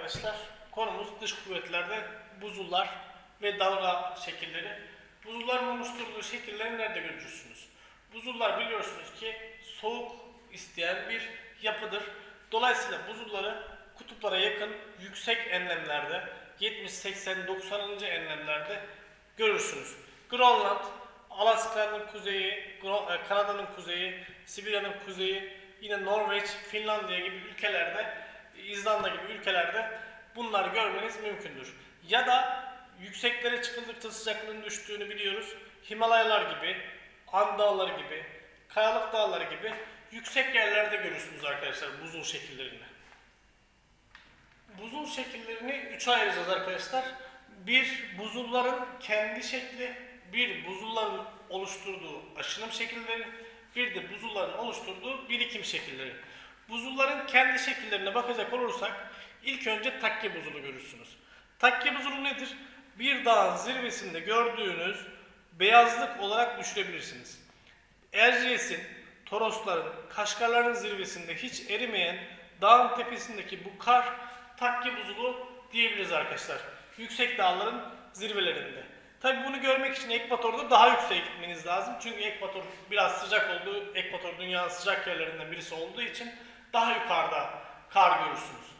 arkadaşlar. Konumuz dış kuvvetlerde buzullar ve dalga şekilleri. Buzulların oluşturduğu şekilleri nerede görürsünüz? Buzullar biliyorsunuz ki soğuk isteyen bir yapıdır. Dolayısıyla buzulları kutuplara yakın yüksek enlemlerde 70, 80, 90. enlemlerde görürsünüz. Grönland, Alaska'nın kuzeyi, e, Kanada'nın kuzeyi, Sibirya'nın kuzeyi, yine Norveç, Finlandiya gibi ülkelerde, İzlanda gibi ülkelerde bunları görmeniz mümkündür. Ya da yükseklere çıkıldıkça sıcaklığın düştüğünü biliyoruz. Himalayalar gibi, An dağları gibi, kayalık dağları gibi yüksek yerlerde görürsünüz arkadaşlar buzul şekillerini. Buzul şekillerini üçe ayıracağız arkadaşlar. Bir buzulların kendi şekli, bir buzulların oluşturduğu aşınım şekilleri, bir de buzulların oluşturduğu birikim şekilleri. Buzulların kendi şekillerine bakacak olursak ilk önce takke buzulu görürsünüz. Takke buzulu nedir? Bir dağın zirvesinde gördüğünüz beyazlık olarak düşürebilirsiniz. Erciyes'in, Torosların, Kaşgarların zirvesinde hiç erimeyen dağın tepesindeki bu kar takke buzulu diyebiliriz arkadaşlar. Yüksek dağların zirvelerinde. Tabi bunu görmek için ekvatorda daha yükseğe gitmeniz lazım. Çünkü ekvator biraz sıcak olduğu, ekvator dünyanın sıcak yerlerinden birisi olduğu için daha yukarıda kar görürsünüz.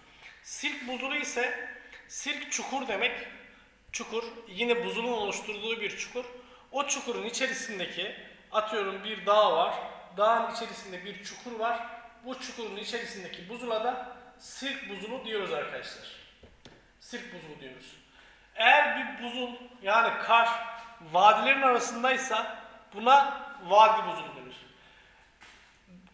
Sirk buzulu ise sirk çukur demek. Çukur yine buzulun oluşturduğu bir çukur. O çukurun içerisindeki atıyorum bir dağ var. Dağın içerisinde bir çukur var. Bu çukurun içerisindeki buzula da sirk buzulu diyoruz arkadaşlar. Sirk buzulu diyoruz. Eğer bir buzul yani kar vadilerin arasındaysa buna vadi buzulu denir.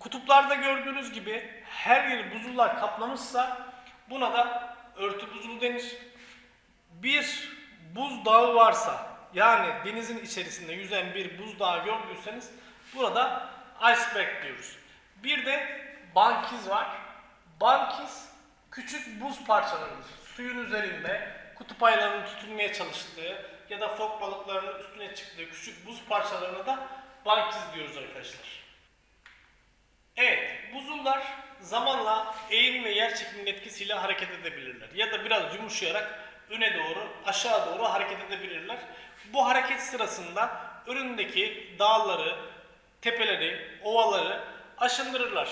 Kutuplarda gördüğünüz gibi her yeri buzullar kaplamışsa buna da örtü buzulu denir. Bir buz dağı varsa yani denizin içerisinde yüzen bir buz dağı gördüyseniz burada iceberg diyoruz. Bir de bankiz var. Bankiz küçük buz parçalarıdır. Suyun üzerinde kutup ayılarının tutunmaya çalıştığı ya da fok balıklarının üstüne çıktığı küçük buz parçalarına da bankiz diyoruz arkadaşlar. Evet, buzullar zamanla eğim ve yer çekiminin etkisiyle hareket edebilirler. Ya da biraz yumuşayarak öne doğru, aşağı doğru hareket edebilirler. Bu hareket sırasında önündeki dağları, tepeleri, ovaları aşındırırlar.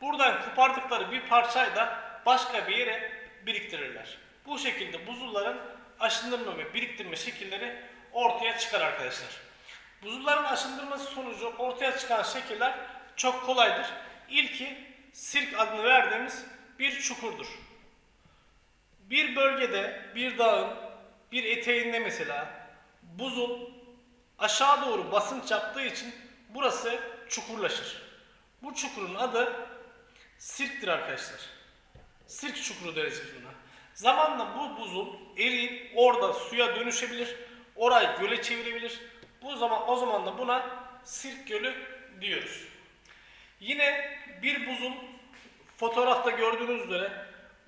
Buradan kopardıkları bir parçayı da başka bir yere biriktirirler. Bu şekilde buzulların aşındırma ve biriktirme şekilleri ortaya çıkar arkadaşlar. Buzulların aşındırması sonucu ortaya çıkan şekiller çok kolaydır. İlki sirk adını verdiğimiz bir çukurdur. Bir bölgede bir dağın bir eteğinde mesela buzul aşağı doğru basınç yaptığı için burası çukurlaşır. Bu çukurun adı sirktir arkadaşlar. Sirk çukuru deriz biz buna. Zamanla bu buzul eriyip orada suya dönüşebilir. Orayı göle çevirebilir. Bu zaman o zaman da buna sirk gölü diyoruz. Yine bir buzul fotoğrafta gördüğünüz üzere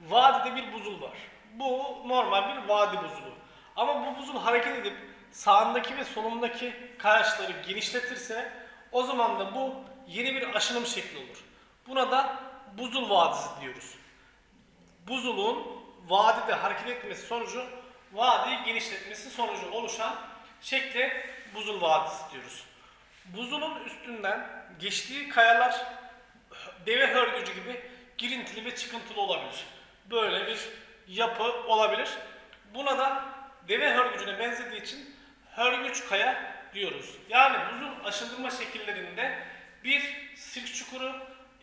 vadide bir buzul var. Bu normal bir vadi buzulu. Ama bu buzul hareket edip sağındaki ve solundaki kayaçları genişletirse o zaman da bu yeni bir aşınım şekli olur. Buna da buzul vadisi diyoruz. Buzulun vadide hareket etmesi sonucu vadiyi genişletmesi sonucu oluşan şekle buzul vadisi diyoruz. Buzulun üstünden geçtiği kayalar deve hörgücü gibi girintili ve çıkıntılı olabilir. Böyle bir yapı olabilir. Buna da deve hörgücüne benzediği için hörgüç kaya diyoruz. Yani buzul aşındırma şekillerinde bir sirk çukuru,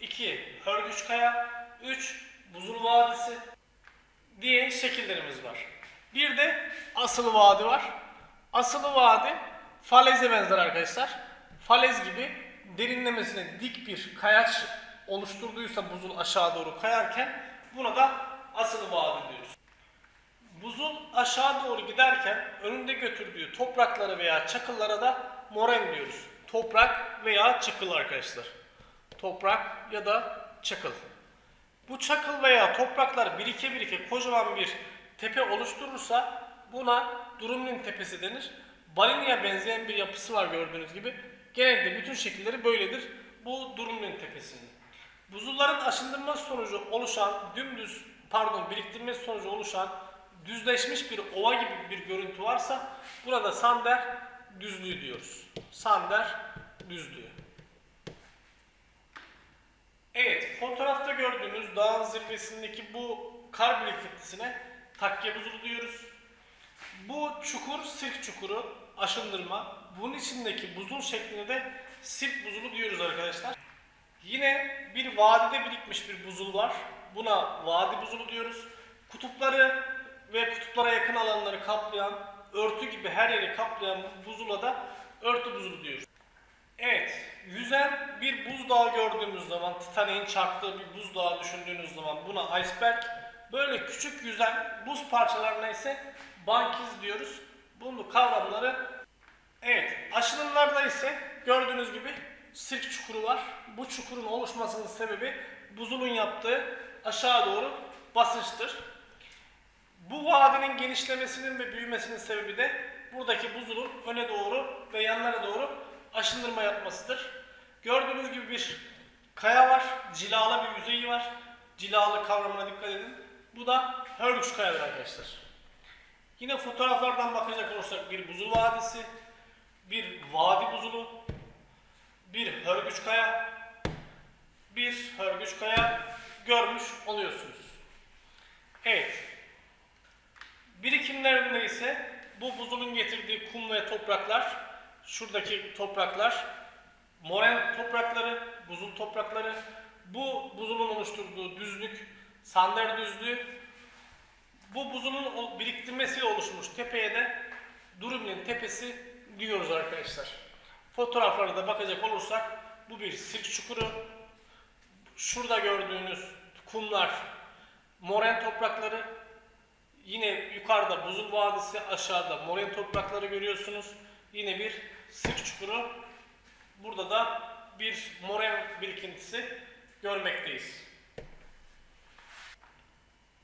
iki hörgüç kaya, üç buzul vadisi diye şekillerimiz var. Bir de asıl vadi var. Asıl vadi faleze benzer arkadaşlar. Falez gibi derinlemesine dik bir kayaç oluşturduysa buzul aşağı doğru kayarken buna da asıl vadi diyoruz. Buzul aşağı doğru giderken önünde götürdüğü topraklara veya çakıllara da moren diyoruz. Toprak veya çakıl arkadaşlar. Toprak ya da çakıl. Bu çakıl veya topraklar birike birike kocaman bir tepe oluşturursa buna Durumlin tepesi denir. Balinaya benzeyen bir yapısı var gördüğünüz gibi. Genelde bütün şekilleri böyledir. Bu Durumlin tepesinin. Buzulların aşındırması sonucu oluşan dümdüz pardon biriktirmesi sonucu oluşan düzleşmiş bir ova gibi bir görüntü varsa burada sander düzlüğü diyoruz. Sander düzlüğü. Evet, fotoğrafta gördüğünüz dağın zirvesindeki bu kar birikintisine takke buzulu diyoruz. Bu çukur sirk çukuru, aşındırma. Bunun içindeki buzul şekline de sirk buzulu diyoruz arkadaşlar. Yine bir vadide birikmiş bir buzul var. Buna vadi buzulu diyoruz. Kutupları ve kutuplara yakın alanları kaplayan, örtü gibi her yeri kaplayan buzula da örtü buzulu diyoruz. Evet, yüzen bir buzdağı gördüğümüz zaman, Titanic'in çarptığı bir buzdağı düşündüğünüz zaman buna iceberg, böyle küçük yüzen buz parçalarına ise bankiz diyoruz. Bunun kavramları, evet, aşınımlarda ise gördüğünüz gibi sirk çukuru var. Bu çukurun oluşmasının sebebi buzulun yaptığı aşağı doğru basınçtır. Bu vadinin genişlemesinin ve büyümesinin sebebi de buradaki buzulun öne doğru ve yanlara doğru aşındırma yapmasıdır. Gördüğünüz gibi bir kaya var, cilalı bir yüzeyi var. Cilalı kavramına dikkat edin. Bu da Hörgüç kayadır arkadaşlar. Yine fotoğraflardan bakacak olursak bir buzul vadisi, bir vadi buzulu, bir Hörgüç kaya, bir Hörgüç kaya görmüş oluyorsunuz. Evet, Birikimlerinde ise bu buzulun getirdiği kum ve topraklar, şuradaki topraklar, moren toprakları, buzul toprakları, bu buzulun oluşturduğu düzlük, sander düzlüğü, bu buzulun biriktirmesiyle oluşmuş tepeye de Durumlin tepesi diyoruz arkadaşlar. Fotoğraflara da bakacak olursak bu bir sirk çukuru. Şurada gördüğünüz kumlar moren toprakları, Yine yukarıda Buzul Vadisi, aşağıda moren toprakları görüyorsunuz. Yine bir sık çukuru. Burada da bir moren birikintisi görmekteyiz.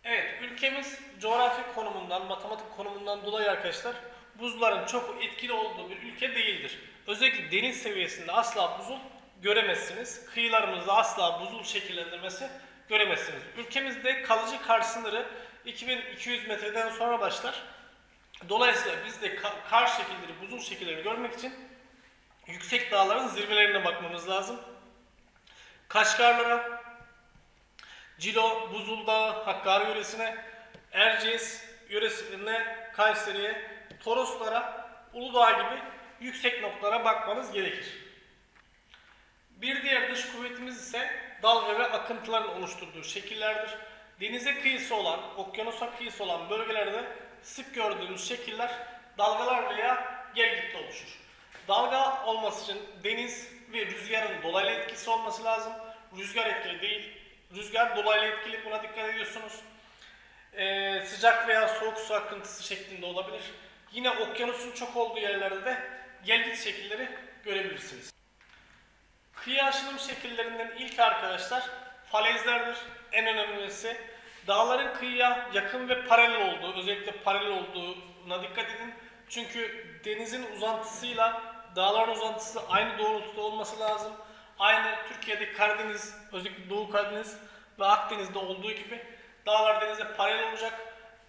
Evet, ülkemiz coğrafi konumundan, matematik konumundan dolayı arkadaşlar buzların çok etkili olduğu bir ülke değildir. Özellikle deniz seviyesinde asla buzul göremezsiniz. Kıyılarımızda asla buzul şekillendirmesi göremezsiniz. Ülkemizde kalıcı kar sınırı 2200 metreden sonra başlar. Dolayısıyla biz de ka- kar şekilleri, buzul şekilleri görmek için yüksek dağların zirvelerine bakmamız lazım. Kaşgarlara, Cilo, Buzul Dağı, Hakkari yöresine, Erciyes yöresine, Kayseri'ye, Toroslara, Uludağ gibi yüksek noktalara bakmanız gerekir. Bir diğer dış kuvvetimiz ise dalga ve akıntıların oluşturduğu şekillerdir. Denize kıyısı olan, okyanusa kıyısı olan bölgelerde sık gördüğümüz şekiller dalgalar veya gelgitle oluşur. Dalga olması için deniz ve rüzgarın dolaylı etkisi olması lazım. Rüzgar etkili değil. Rüzgar dolaylı etkili buna dikkat ediyorsunuz. Ee, sıcak veya soğuk su akıntısı şeklinde olabilir. Yine okyanusun çok olduğu yerlerde de gelgit şekilleri görebilirsiniz. Kıyı aşınım şekillerinden ilk arkadaşlar falezlerdir. En önemlisi dağların kıyıya yakın ve paralel olduğu, özellikle paralel olduğuna dikkat edin. Çünkü denizin uzantısıyla dağların uzantısı aynı doğrultuda olması lazım. Aynı Türkiye'de Karadeniz, özellikle Doğu Karadeniz ve Akdeniz'de olduğu gibi dağlar denize paralel olacak.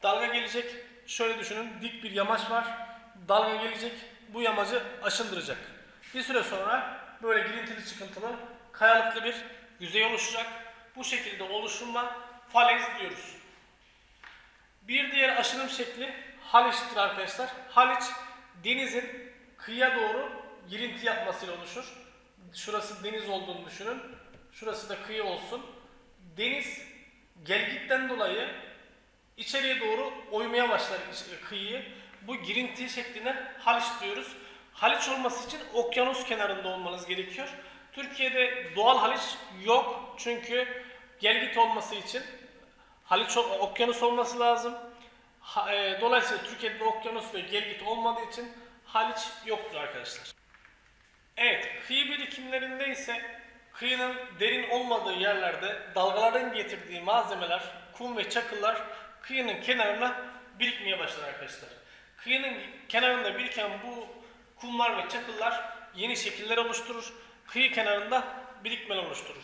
Dalga gelecek. Şöyle düşünün, dik bir yamaç var. Dalga gelecek, bu yamacı aşındıracak. Bir süre sonra böyle girintili çıkıntılı, kayalıklı bir yüzey oluşacak. Bu şekilde oluşumla falez diyoruz. Bir diğer aşınım şekli Haliç'tir arkadaşlar. Haliç denizin kıyıya doğru girinti yapmasıyla oluşur. Şurası deniz olduğunu düşünün. Şurası da kıyı olsun. Deniz gelgitten dolayı içeriye doğru oymaya başlar kıyıyı. Bu girinti şekline Haliç diyoruz. Haliç olması için okyanus kenarında olmanız gerekiyor. Türkiye'de doğal Haliç yok çünkü gelgit olması için Haliç okyanus olması lazım. E, dolayısıyla Türkiye'de okyanus ve gelgit olmadığı için Haliç yoktur arkadaşlar. Evet, kıyı birikimlerinde ise kıyının derin olmadığı yerlerde dalgaların getirdiği malzemeler, kum ve çakıllar kıyının kenarına birikmeye başlar arkadaşlar. Kıyının kenarında biriken bu kumlar ve çakıllar yeni şekiller oluşturur. Kıyı kenarında birikmeler oluşturur.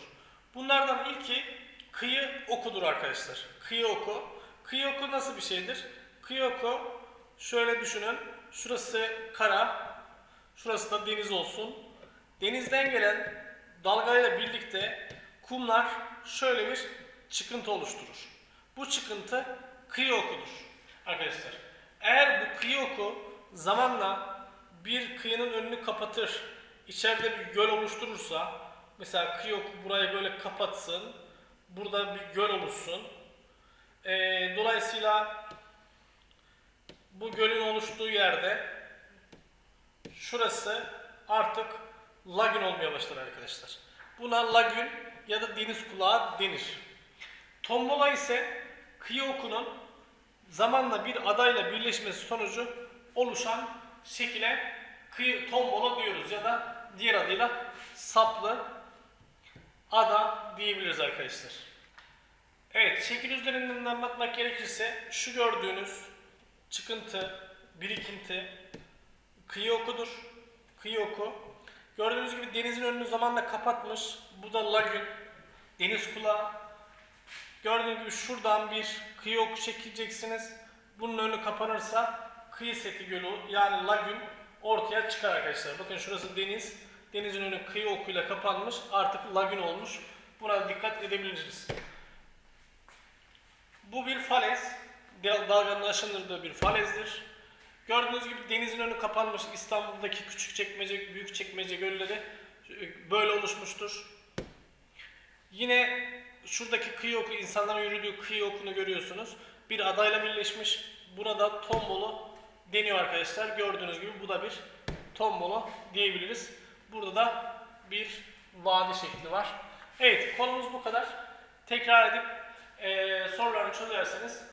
Bunlardan ilki kıyı okudur arkadaşlar. Kıyı oku. Kıyı oku nasıl bir şeydir? Kıyı oku şöyle düşünün. Şurası kara, şurası da deniz olsun. Denizden gelen dalgayla birlikte kumlar şöyle bir çıkıntı oluşturur. Bu çıkıntı kıyı okudur arkadaşlar. Eğer bu kıyı oku zamanla bir kıyının önünü kapatır, içeride bir göl oluşturursa, mesela kıyı oku burayı böyle kapatsın, burada bir göl oluşsun. Ee, dolayısıyla bu gölün oluştuğu yerde şurası artık lagün olmaya başlar arkadaşlar. Buna lagün ya da deniz kulağı denir. Tombola ise kıyı okunun zamanla bir adayla birleşmesi sonucu oluşan şekile kıyı tombola diyoruz ya da diğer adıyla saplı ada diyebiliriz arkadaşlar. Evet, şekil üzerinden anlatmak gerekirse şu gördüğünüz çıkıntı, birikinti, kıyı okudur. Kıyı oku. Gördüğünüz gibi denizin önünü zamanla kapatmış. Bu da lagün, deniz kulağı. Gördüğünüz gibi şuradan bir kıyı oku çekeceksiniz. Bunun önü kapanırsa kıyı seti gölü yani lagün ortaya çıkar arkadaşlar. Bakın şurası deniz. Denizin önü kıyı okuyla kapanmış. Artık lagün olmuş. Buna dikkat edebiliriz. Bu bir falez. Dal- Dalganın aşındırdığı bir falezdir. Gördüğünüz gibi denizin önü kapanmış. İstanbul'daki küçük çekmece, büyük çekmece gölleri e, böyle oluşmuştur. Yine şuradaki kıyı oku, insanların yürüdüğü kıyı okunu görüyorsunuz. Bir adayla birleşmiş. Buna da tombolo deniyor arkadaşlar. Gördüğünüz gibi bu da bir tombolo diyebiliriz. Burada da bir vadi şekli var. Evet konumuz bu kadar. Tekrar edip eee sorularını çözerseniz